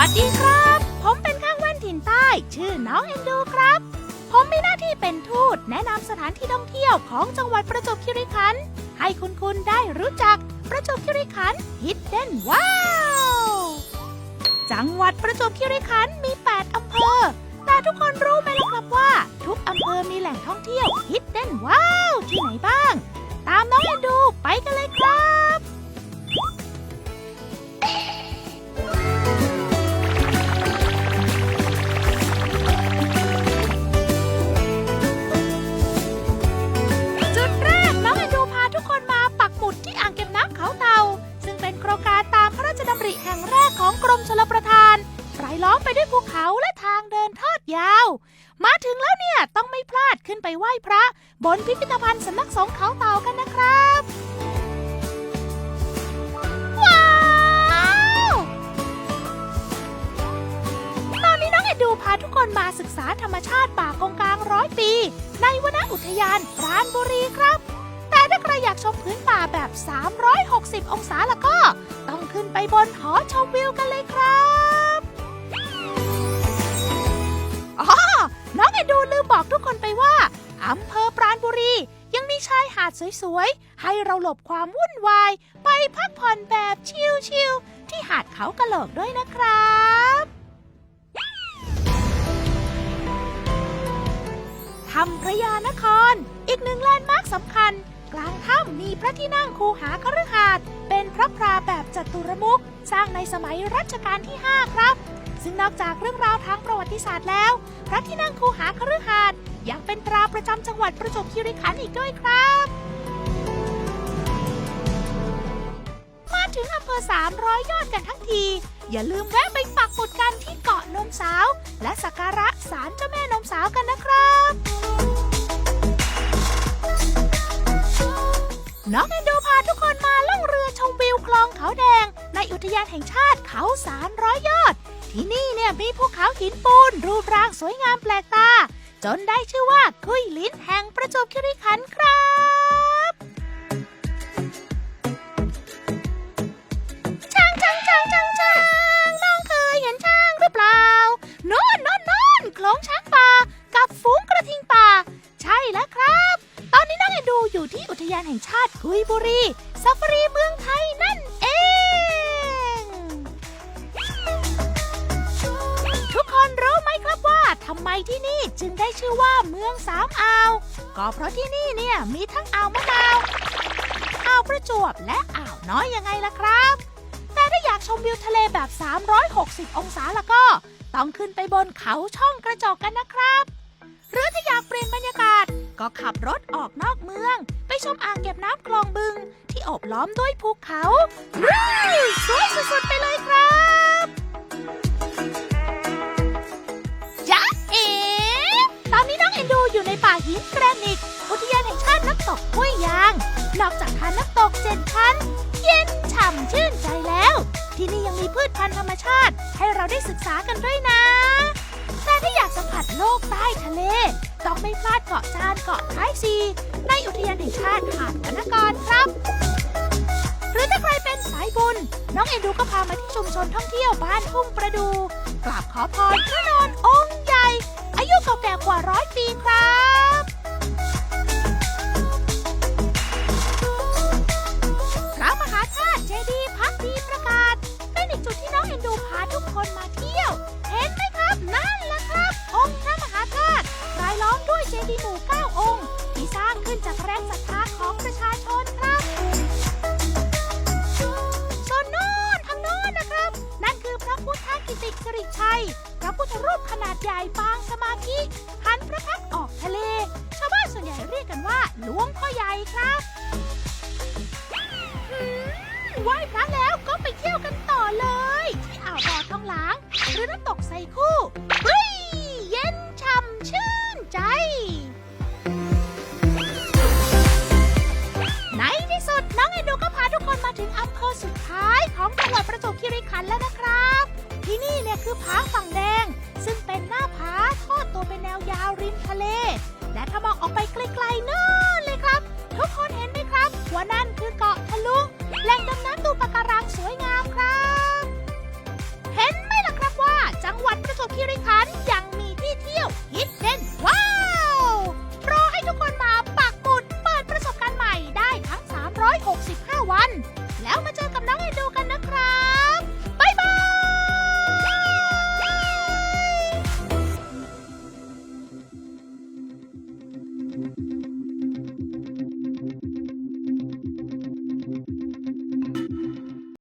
วัสดีครับ ผมเป็นข้างแว่นถิ่นใต้ ชื่อน้องเอ็นดูครับ ผมมีหน้าที่เป็นทูตแนะนำสถานที่ท่องเที่ยวของจังหวัดประจวบคีรีขันธ์ให้คุณคุณได้รู้จักประจวบคีรีขันธ์ฮิดเด้นว้าว จังหวัดประจวบคีรีขันธ์มี 8อำ มาถึงแล้วเนี่ยต้องไม่พลาดขึ้นไปไหว้พระ บนพิพิธภัณฑ์สำนักสงฆ์เขาเต่ากันนะครับว้าวตอนนี้น้องเอ็ดดูพาทุกคนมาศึกษาธรรมชาติป่ากงกลางร้อยปี ในวนอุทยานปราณบุรีครับ แต่ถ้าใครอยากชมพื้นป่าแบบ 360 องศาแล้วก็ ต้องขึ้นไปบนหอชมวิวกันเลยครับ อำเภอปราณบุรี ยังมีชายหาดสวยๆ ให้เราหลบความวุ่นวาย ไปพักผ่อนแบบชิลๆ ที่หาดเขากระโหลกด้วยนะครับถ้ำพระยานคร อีกหนึ่งแลนด์มาร์คสำคัญ กลางถ้ำมีพระที่นั่งคูหาคฤหาสน์เป็นพระพราแบบจัตุรมุขสร้างในสมัยรัชกาลที่ 5 ครับ ซึ่งนอกจากเรื่องราวทางประวัติศาสตร์แล้ว พระที่นั่งคูหาคฤหาสน์ ยังเป็นตราประจำจังหวัดประจวบคีรีขันธ์อีกด้วยครับ มาถึงอำเภอ 300 ยอดกันทั้งที อย่าลืมแวะไปปักหมุดกันที่เกาะนมสาว และสักการะศาลเจ้าแม่นมสาวกันนะครับน้องเอนโดพาทุกคนมาล่องเรือชมวิวคลองเขาแดง ในอุทยานแห่งชาติเขาสารร้อยยอด ที่นี่เนี่ยมีภูเขาหินปูนรูปร่างสวยงามแปลกตา จนได้ชื่อว่าคุยลิ้นแห่งประจวบคีรีขันธ์ครับ ช้างช้างช้างช้างช้างน้องเคยเห็นช้างหรือเปล่าโน่นโน่นโน่นโคลงช้างป่า กับฝูงกระทิงป่า ใช่แล้วครับ ตอนนี้น้องเอ็นดูอยู่ที่อุทยานแห่งชาติกุยบุรี ชื่อว่าเมืองสามอ่าว ก็เพราะที่นี่เนี่ยมีทั้งอ่าวมะนาวอ่าวประจวบและอ่าวน้อยยังไงล่ะครับ แต่ถ้าอยากชมวิวทะเลแบบ 360 องศาแล้วก็ ต้องขึ้นไปบนเขาช่องกระจกกันนะครับ หรือถ้าอยากเปลี่ยนบรรยากาศ ก็ขับรถออกนอกเมือง ไปชมอ่างเก็บน้ำคลองบึง ที่โอบล้อมด้วยภูเขาสวยสุดๆไปเลย นอกจากทานน้ำตกเจ็ดชั้น เย็นฉ่ำชื่นใจแล้ว ที่นี่ยังมีพืชพันธุ์ธรรมชาติ ให้เราได้ศึกษากันด้วยนะ แต่ถ้าอยากสัมผัสโลกใต้ทะเล ต้องไม่พลาดเกาะจานเกาะท้ายซีในอุทยานแห่งชาติหาดวรรณกรครับหรือถ้าใครเป็นสายบุญ น้องเอ็นดูก็พามาที่ชุมชนท่องเที่ยวบ้านทุ่งประดูกราบขอพรพระนอนองค์ใหญ่ อายุเก่าแก่กว่าร้อยปีครับ ดีหมู่เก้าองค์ ที่สร้างขึ้นจากแรงศรัทธาของประชาชนครับส่วนโน้นทางโน้นนะครับ นั่นคือพระพุทธกิติสิริชัย พระพุทธรูปขนาดใหญ่ปางสมาธิหันพระพักตร์ออกทะเล ชาวบ้านส่วนใหญ่เรียกกันว่าหลวงพ่อใหญ่ครับไหว้พระแล้วก็ไปเที่ยวกันต่อเลย ที่อ่าวบอทองหลาง หรือน้ำตกไซคู่ คือผาฝั่งแดง ซึ่งเป็นหน้าผาทอดตัวเป็นแนวยาวริมทะเล และถ้ามองออกไปไกลๆโน่นเลยครับ ทุกคนเห็นไหมครับว่านั่นคือเกาะ